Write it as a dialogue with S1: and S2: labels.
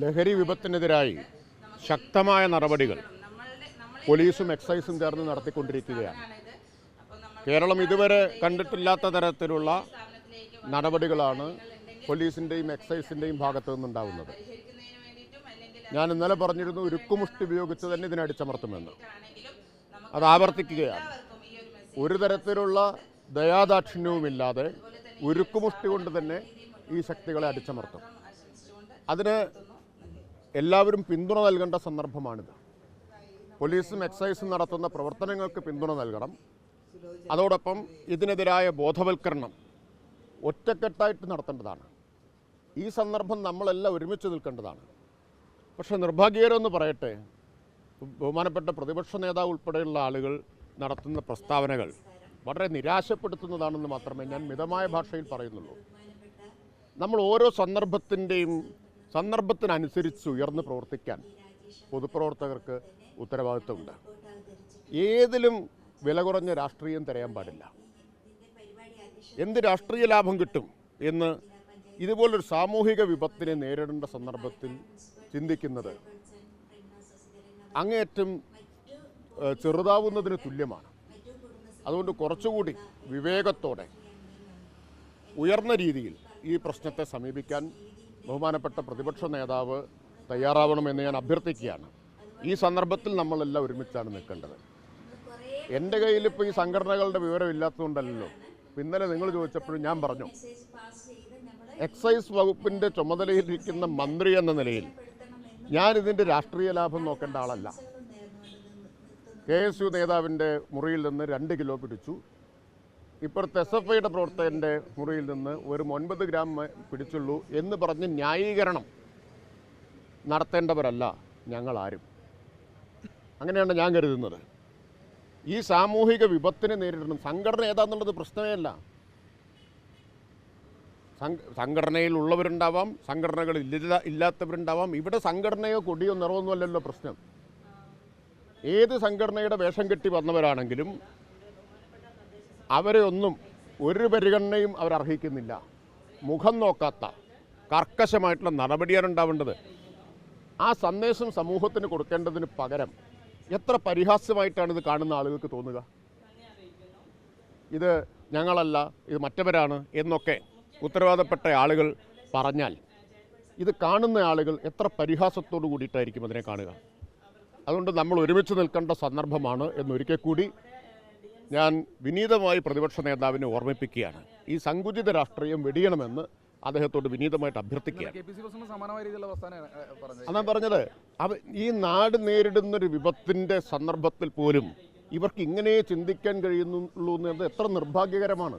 S1: ലഹരി വിപത്തിനെതിരായി ശക്തമായ നടപടികൾ പോലീസും എക്സൈസും ചേർന്ന് നടത്തിക്കൊണ്ടിരിക്കുകയാണ്. കേരളം ഇതുവരെ കണ്ടിട്ടില്ലാത്ത തരത്തിലുള്ള നടപടികളാണ് പോലീസിന്റെയും എക്സൈസിന്റെയും ഭാഗത്തു നിന്നുണ്ടാവുന്നത്. ഞാൻ ഇന്നലെ പറഞ്ഞിരുന്നു ഉരുക്കുമുഷ്ടി ഉപയോഗിച്ച് തന്നെ ഇതിനെ അടിച്ചമർത്തുമെന്ന്. അത് ആവർത്തിക്കുകയാണ്. ഒരു തരത്തിലുള്ള ദയാദാക്ഷിണ്യവുമില്ലാതെ ഉരുക്കുമുഷ്ടി കൊണ്ട് തന്നെ ഈ ശക്തികളെ അടിച്ചമർത്തും. അതിന് എല്ലാവരും പിന്തുണ നൽകേണ്ട സന്ദർഭമാണിത്. പോലീസും എക്സൈസും നടത്തുന്ന പ്രവർത്തനങ്ങൾക്ക് പിന്തുണ നൽകണം. അതോടൊപ്പം ഇതിനെതിരായ ബോധവൽക്കരണം ഒറ്റക്കെട്ടായിട്ട് നടത്തേണ്ടതാണ്. ഈ സന്ദർഭം നമ്മളെല്ലാം ഒരുമിച്ച് നിൽക്കേണ്ടതാണ്. പക്ഷെ നിർഭാഗ്യകരമെന്ന് പറയട്ടെ ബഹുമാനപ്പെട്ട പ്രതിപക്ഷ നേതാവ് ഉൾപ്പെടെയുള്ള ആളുകൾ നടത്തുന്ന പ്രസ്താവനകൾ വളരെ നിരാശപ്പെടുത്തുന്നതാണെന്ന് മാത്രമേ ഞാൻ മിതമായ ഭാഷയിൽ പറയുന്നുള്ളൂ. നമ്മൾ ഓരോ സന്ദർഭത്തിന്റെയും സന്ദർഭത്തിനനുസരിച്ച് ഉയർന്ന് പ്രവർത്തിക്കാൻ പൊതുപ്രവർത്തകർക്ക് ഉത്തരവാദിത്വമുണ്ട്. ഏതിലും വില കുറഞ്ഞ രാഷ്ട്രീയം തിരയാൻ പാടില്ല. എന്ത് രാഷ്ട്രീയ ലാഭം കിട്ടും എന്ന് ഇതുപോലൊരു സാമൂഹിക വിപത്തിനെ നേരിടേണ്ട സന്ദർഭത്തിൽ ചിന്തിക്കുന്നത് അങ്ങേയറ്റം ചെറുതാവുന്നതിന് തുല്യമാണ്. അതുകൊണ്ട് കുറച്ചുകൂടി വിവേകത്തോടെ ഉയർന്ന രീതിയിൽ ഈ പ്രശ്നത്തെ സമീപിക്കാൻ ബഹുമാനപ്പെട്ട പ്രതിപക്ഷ നേതാവ് തയ്യാറാവണമെന്ന് ഞാൻ അഭ്യർത്ഥിക്കുകയാണ്. ഈ സന്ദർഭത്തിൽ നമ്മളെല്ലാം ഒരുമിച്ചാണ് നിൽക്കേണ്ടത്. എന്റെ കയ്യിൽ ഇപ്പോൾ ഈ സംഘടനകളുടെ വിവരം ഇല്ലാത്തതുകൊണ്ടല്ലോ ഇന്നലെ നിങ്ങൾ ചോദിച്ചപ്പോഴും ഞാൻ പറഞ്ഞു എക്സൈസ് വകുപ്പിന്റെ ചുമതലയിലിരിക്കുന്ന മന്ത്രി എന്ന നിലയിൽ ഞാൻ ഇതിന്റെ രാഷ്ട്രീയ ലാഭം നോക്കേണ്ട ആളല്ല. കെ എസ് യു നേതാവിന്റെ മുറിയിൽ നിന്ന് രണ്ട് കിലോ പിടിച്ചു. ഇപ്പോഴത്തെ എസ് എഫ് ഐയുടെ പ്രവർത്തകന്റെ മുറിയിൽ നിന്ന് ഒരു ഒൻപത് ഗ്രാം പിടിച്ചുള്ളൂ എന്ന് പറഞ്ഞ് ന്യായീകരണം നടത്തേണ്ടവരല്ല ഞങ്ങളാരും. അങ്ങനെയാണ് ഞാൻ കരുതുന്നത്. ഈ സാമൂഹിക വിപത്തിനെ നേരിടണം. സംഘടന ഏതാന്നുള്ളത് പ്രശ്നമേ അല്ല സംഘടനയിലുള്ളവരുണ്ടാവാം സംഘടനകൾ ഇല്ല ഇല്ലാത്തവരുണ്ടാവാം. ഇവിടെ സംഘടനയോ കൊടിയോ നിറവൊന്നുമല്ലല്ലോ പ്രശ്നം. ഏത് സംഘടനയുടെ വേഷം കെട്ടി വന്നവരാണെങ്കിലും അവരെ ഒന്നും ഒരു പരിഗണനയും അവർ അർഹിക്കുന്നില്ല. മുഖം നോക്കാത്ത കർക്കശമായിട്ടുള്ള നടപടിയാണ് ഉണ്ടാവേണ്ടത് ആ സന്ദേശം സമൂഹത്തിന് കൊടുക്കേണ്ടതിന് പകരം എത്ര പരിഹാസ്യമായിട്ടാണ് ഇത് കാണുന്ന ആളുകൾക്ക് തോന്നുക? ഇത് ഞങ്ങളല്ല ഇത് മറ്റവരാണ് എന്നൊക്കെ ഉത്തരവാദപ്പെട്ട ആളുകൾ പറഞ്ഞാൽ ഇത് കാണുന്ന ആളുകൾ എത്ര പരിഹാസത്തോടു കൂടിയിട്ടായിരിക്കും അതിനെ കാണുക. അതുകൊണ്ട് നമ്മൾ ഒരുമിച്ച് നിൽക്കേണ്ട സന്ദർഭമാണ് എന്നൊരിക്കൽ കൂടി ഞാൻ വിനീതമായി പ്രതിപക്ഷ നേതാവിനെ ഓർമ്മിപ്പിക്കുകയാണ്. ഈ സങ്കുചിത രാഷ്ട്രീയം വെടിയണമെന്ന് അദ്ദേഹത്തോട് വിനീതമായിട്ട് അഭ്യർത്ഥിക്കുകയാണ്. അതാ പറഞ്ഞത് ഈ നാട് നേരിടുന്ന ഒരു വിപത്തിന്റെ സന്ദർഭത്തിൽ പോലും ഇവർക്ക് ഇങ്ങനെ ചിന്തിക്കാൻ കഴിയുന്നുള്ളൂ എന്നത് എത്ര നിർഭാഗ്യകരമാണ്.